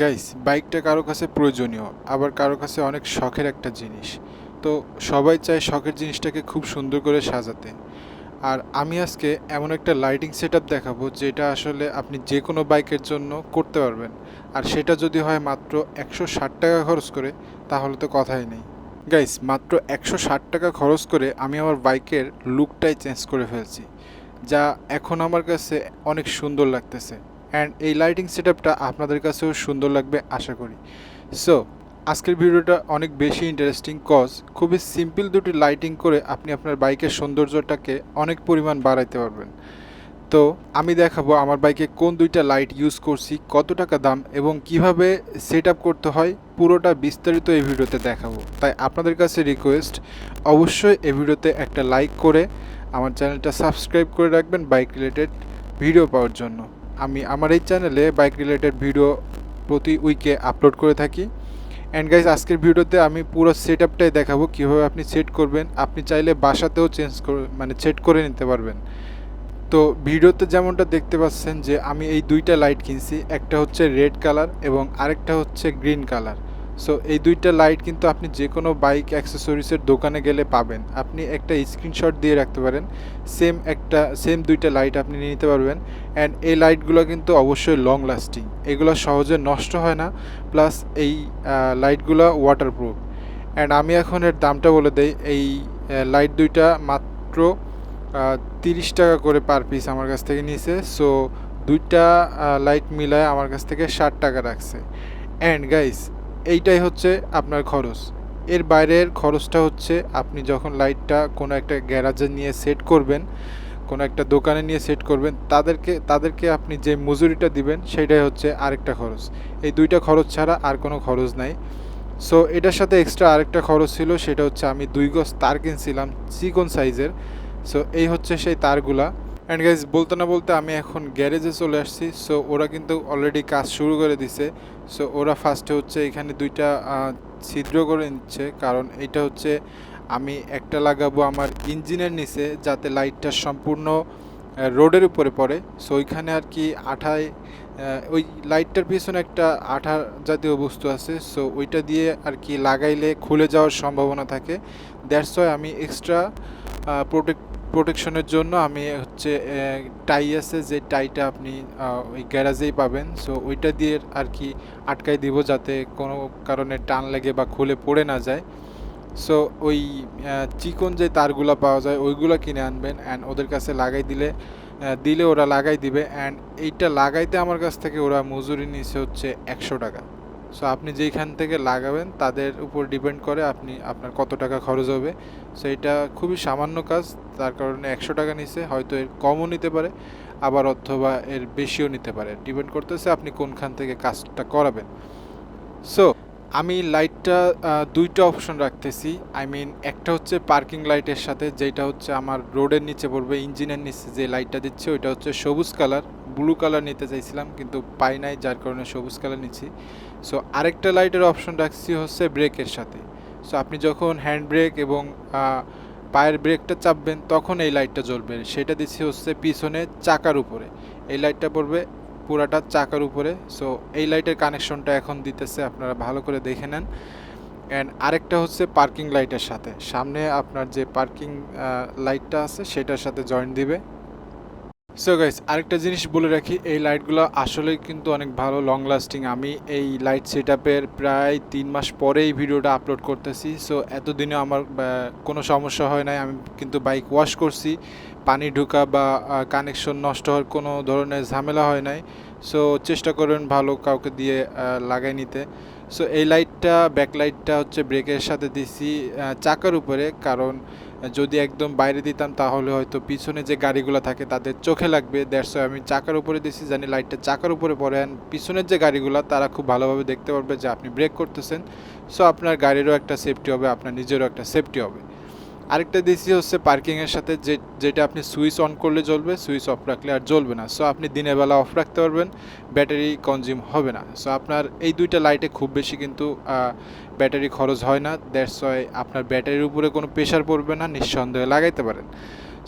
Guys বাইকটা কারও কাছে প্রয়োজনীয়, আবার কারও কাছে অনেক শখের একটা জিনিস। তো সবাই চায় শখের জিনিসটাকে খুব সুন্দর করে সাজাতে। আর আমি আজকে এমন একটা লাইটিং সেট দেখাবো, যেটা আসলে আপনি যে কোনো বাইকের জন্য করতে পারবেন। আর সেটা যদি হয় মাত্র একশো ষাট টাকা খরচ করে, তাহলে তো কথাই নেই। গাইস মাত্র একশো ষাট টাকা খরচ করে আমি আমার বাইকের লুকটাই চেঞ্জ করে ফেলছি, যা এখন আমার কাছে অনেক সুন্দর লাগতেছে। অ্যান্ড এই লাইটিং সেট আপনাদের কাছেও সুন্দর লাগবে, আশা করি। সো আজকের ভিডিওটা অনেক বেশি ইন্টারেস্টিং কজ খুবই সিম্পল দুটি লাইটিং করে আপনি আপনার বাইকের সৌন্দর্যটাকে অনেক পরিমাণ বাড়াইতে পারবেন। তো, আমি দেখাবো আমার বাইকে কোন দুইটা লাইট ইউজ করছি, কত টাকা দাম এবং কীভাবে সেট করতে হয়, পুরোটা বিস্তারিত এই ভিডিওতে দেখাবো। তাই আপনাদের কাছে রিকোয়েস্ট অবশ্যই এই ভিডিওতে একটা লাইক করে আমার চ্যানেলটা সাবস্ক্রাইব করে রাখবেন বাইক রিলেটেড ভিডিও পাওয়ার জন্য। আমি আমার এই চ্যানেলে বাইক রিলেটেড ভিডিও প্রতি উইকে আপলোড করে থাকি। অ্যান্ড গাইজ আজকের ভিডিওতে আমি পুরো সেট আপটাই দেখাবো, কীভাবে আপনি সেট করবেন। আপনি চাইলে বাসাতেও চেঞ্জ করে মানে সেট করে নিতে পারবেন। তো ভিডিওতে যেমনটা দেখতে পাচ্ছেন যে, আমি এই দুইটা লাইট কিনছি, একটা হচ্ছে রেড কালার এবং আরেকটা হচ্ছে গ্রিন কালার সো এই দুইটা লাইট কিন্তু আপনি যে কোনো বাইক অ্যাক্সেসরিজের দোকানে গেলে পাবেন। আপনি একটা স্ক্রিনশট দিয়ে রাখতে পারেন। সেম একটা সেম দুইটা লাইট আপনি নিয়ে নিতে পারবেন। অ্যান্ড এই লাইটগুলো কিন্তু অবশ্যই লং লাস্টিং এগুলো সহজে নষ্ট হয় না। প্লাস এই লাইটগুলো ওয়াটারপ্রুফ অ্যান্ড আমি এখন এর দামটা বলে দেই। এই লাইট দুইটা মাত্র তিরিশ টাকা করে পার পিস আমার কাছ থেকে নিয়েছে সো দুইটা লাইট মিলায় আমার কাছ থেকে ষাট টাকা রাখছে। অ্যান্ড গাইস এইটাই হচ্ছে আপনার খরচ। এর বাইরের খরচটা হচ্ছে আপনি যখন লাইটটা কোনো একটা গ্যারাজে নিয়ে সেট করবেন, কোনো একটা দোকানে নিয়ে সেট করবেন, তাদেরকে তাদেরকে আপনি যে মজুরিটা দিবেন সেটাই হচ্ছে আরেকটা খরচ। এই দুইটা খরচ ছাড়া আর কোনো খরচ নাই। সো এটার সাথে এক্সট্রা আরেকটা খরচ ছিল, সেটা হচ্ছে আমি দুই গজ তার কিনছিলাম, চিকন সাইজের সো এই হচ্ছে সেই তারগুলা। অ্যান্ড গাইজ বলতে না বলতে আমি এখন গ্যারেজে চলে আসছি। সো ওরা কিন্তু অলরেডি কাজ শুরু করে দিছে। সো ওরা ফার্স্টে হচ্ছে এখানে দুইটা ছিদ্র করে নিচ্ছে। কারণ এটা হচ্ছে আমি একটা লাগাবো আমার ইঞ্জিনের নিচে যাতে লাইটটা সম্পূর্ণ রোডের উপরে পড়ে। সো ওইখানে আর কি আঠায় ওই লাইটটার পিছনে একটা আঠা জাতীয় বস্তু আছে। সো ওইটা দিয়ে আর কি লাগাইলে খুলে যাওয়ার সম্ভাবনা থাকে। দ্যাটস ওয়াই আমি এক্সট্রা প্রোটেক্ট প্রোটেকশনের জন্য আমি হচ্ছে টাই আছে যে টাইটা আপনি ওই গ্যারাজেই পাবেন। সো ওইটা দিয়ে আর কি আটকাই দিব যাতে কোনো কারণে টান লেগে বা খুলে পড়ে না যায়। সো ওই চিকন যে তারগুলো পাওয়া যায়, ওইগুলো কিনে আনবেন অ্যান্ড ওদের কাছে লাগাই দিলে দিলে ওরা লাগাই দিবে। অ্যান্ড এইটা লাগাইতে আমার কাছ থেকে ওরা মজুরি নিচ্ছে হচ্ছে একশো টাকা। সো আপনি যেইখান থেকে লাগাবেন, তাদের উপর ডিপেন্ড করে আপনি আপনার কত টাকা খরচ হবে। সো এটা খুবই সামান্য কাজ, তার কারণে একশো টাকা নিছে হয়তো এর কমও নিতে পারে, আবার অথবা এর বেশিও নিতে পারে। ডিপেন্ড করতেছে আপনি কোনখান থেকে কাজটা করাবেন। সো আমি লাইটটা দুইটা অপশন রাখতেছি। আই মিন একটা হচ্ছে পার্কিং লাইটের সাথে, যেটা হচ্ছে আমার রোডের নিচে পড়বে ইঞ্জিনের নিচে যে লাইটটা দিচ্ছে, ওইটা হচ্ছে সবুজ কালার ব্লু কালার নিতে চাইছিলাম, কিন্তু পাই নাই, যার কারণে সবুজ কালার নিচ্ছি। সো আরেকটা লাইটের অপশন রাখছি হচ্ছে ব্রেকের সাথে। সো আপনি যখন হ্যান্ড ব্রেক এবং পায়ের ব্রেকটা চাপবেন, তখন এই লাইটটা জ্বলবে। সেটা দিচ্ছি হচ্ছে পিছনে চাকার উপরে। এই লাইটটা পড়বে পুরাটা চাকার উপরে। সো এই লাইটের কানেকশনটা এখন দিতেছে, আপনারা ভালো করে দেখে নেন। অ্যান্ড আরেকটা হচ্ছে পার্কিং লাইটের সাথে। সামনে আপনার যে পার্কিং লাইটটা আছে, সেটার সাথে জয়েন্ট দিবে। সো গাইস আরেকটা জিনিস বলে রাখি, এই লাইটগুলো আসলেই কিন্তু অনেক ভালো লং লাস্টিং আমি এই লাইট সেট প্রায় তিন মাস পরে এই ভিডিওটা আপলোড করতেছি। সো এতদিনে আমার কোনো সমস্যা হয় নাই। আমি কিন্তু বাইক ওয়াশ করছি, পানি ঢোকা বা কানেকশন নষ্ট হওয়ার কোনো ধরনের ঝামেলা হয় নাই। সো চেষ্টা করবেন ভালো কাউকে দিয়ে লাগাই নিতে। সো এই লাইটটা ব্যাক লাইটটা হচ্ছে ব্রেকের সাথে দিছি চাকার উপরে। কারণ যদি একদম বাইরে দিতাম তাহলে হয়তো পিছনে যে গাড়িগুলো থাকে তাদের চোখে লাগবে। দ্যাটস আমি চাকার উপরে দিছি, জানি লাইটটা চাকার উপরে পড়ে। অ্যান্ড পিছনের যে গাড়িগুলো, তারা খুব ভালোভাবে দেখতে পারবে যে আপনি ব্রেক করতেছেন। সো আপনার গাড়িরও একটা সেফটি হবে, আপনার নিজেরও একটা সেফটি হবে। আরেকটা দিছি হচ্ছে পার্কিংয়ের সাথে যে, যেটা আপনি সুইচ অন করলে জ্বলবে সুইচ অফ রাখলে আর জ্বলবে না। সো আপনি দিনের বেলা অফ রাখতে পারবেন ব্যাটারি কনজিউম হবে না। সো আপনার এই দুইটা লাইটে খুব বেশি কিন্তু ব্যাটারি খরচ হয় না। দ্যাটস ওয়াই আপনার ব্যাটারির উপরে কোনো প্রেশার পড়বে না, নিঃসন্দেহে লাগাইতে পারেন।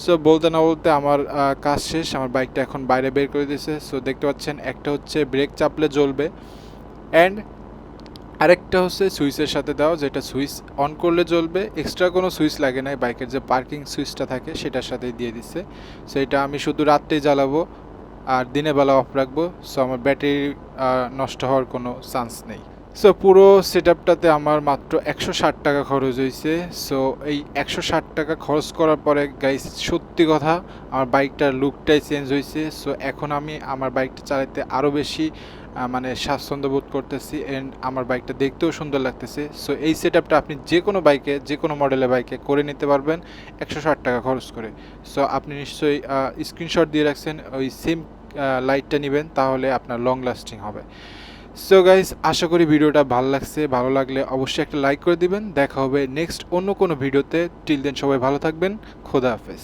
সো বলতে না বলতে আমার কাজ শেষ। আমার বাইকটা এখন বাইরে বের করে দিয়েছে সো দেখতে পাচ্ছেন, একটা হচ্ছে ব্রেক চাপলে জ্বলবে। অ্যান্ড আরেকটা হচ্ছে সুইচের সাথে দেওয়া যেটা সুইচ অন করলে জ্বলবে। এক্সট্রা কোনো সুইচ লাগে না বাইকের যে পার্কিং সুইচটা থাকে সেটার সাথেই দিয়ে দিচ্ছে। সো এটা আমি শুধু রাত্রেই জ্বালাবো আর দিনে বেলা অফ রাখব সো আমার ব্যাটারি নষ্ট হওয়ার কোনো চান্স নেই। সো পুরো সেট আপটাতে আমার মাত্র একশো ষাট টাকা খরচ হয়েছে সো এই একশো ষাট টাকা খরচ করার পরে গাইস সত্যি কথা, আমার বাইকটার লুকটাই চেঞ্জ হয়েছে সো এখন আমি আমার বাইকটা চালাতে আরও বেশি মানে স্বাচ্ছন্দ্য বোধ করতেছি অ্যান্ড আমার বাইকটা দেখতেও সুন্দর লাগতেছে। সো এই সেট আপটা আপনি যে কোনো বাইকে যে কোনো মডেলের বাইকে করে নিতে পারবেন একশো ষাট টাকা খরচ করে। সো আপনি নিশ্চয়ই স্ক্রিনশট দিয়ে রাখছেন, ওই সেম লাইটটা নেবেন, তাহলে আপনার লং লাস্টিং হবে। সো গাইজ আশা করি ভিডিওটা ভালো লাগছে। ভালো লাগলে অবশ্যই একটা লাইক করে দিবেন। দেখা হবে নেক্সট অন্য কোনো ভিডিওতে। টিল দেন সবাই ভালো থাকবেন। খোদা হাফেজ।